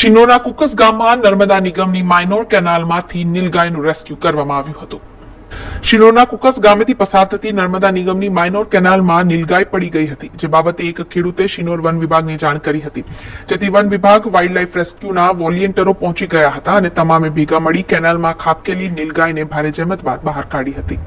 શિનોરના કુકસ ગામમાં નર્મદા નિગમની માઇનોર કેનાલમાંથી નીલગાયનું રેસ્ક્યુ કરવામાં આવ્યું હતું. શિનોરના કુકસ ગામેથી પસાર થતી નર્મદા નિગમની માઇનોર કેનાલમાં નીલગાય પડી ગઈ હતી, જે બાબતે એક ખેડૂતે શિનોર વન વિભાગને જાણ કરી હતી. જેથી વન વિભાગ વાઇલ્ડ લાઇફ રેસ્ક્યુના વોલિયન્ટરો પહોંચી ગયા હતા અને તમામે ભેગા મળી કેનાલમાં ખાબકેલી નીલગાયને ભારે જહેમત બાદ બહાર કાઢી હતી.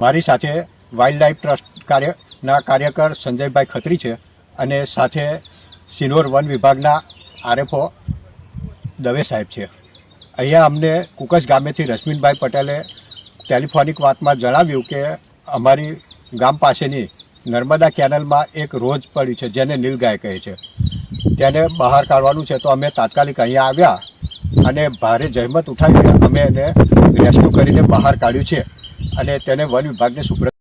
મારી સાથે વાઇલ્ડ લાઇફ ટ્રસ્ટ કાર્યના કાર્યકર સંજયભાઈ ખત્રી છે અને સાથે સિનોર વન વિભાગના આરએફઓ દવે સાહેબ છે. અહીંયા અમને કુકસ ગામેથી રશ્મિનભાઈ પટેલે ટેલિફોનિક વાતમાં જણાવ્યું કે અમારી ગામ પાસેની નર્મદા કેનલમાં એક રોજ પડી છે, જેને નીલગાય કહે છે. તેને બહાર કાઢવાનું છે તો અમે તાત્કાલિક અહીંયા આવ્યા અને ભારે જહેમત ઉઠાવીને અમે એને રેસ્ક્યુ કરીને બહાર કાઢ્યું છે. અને તેને વન વિભાગને સુપ્રત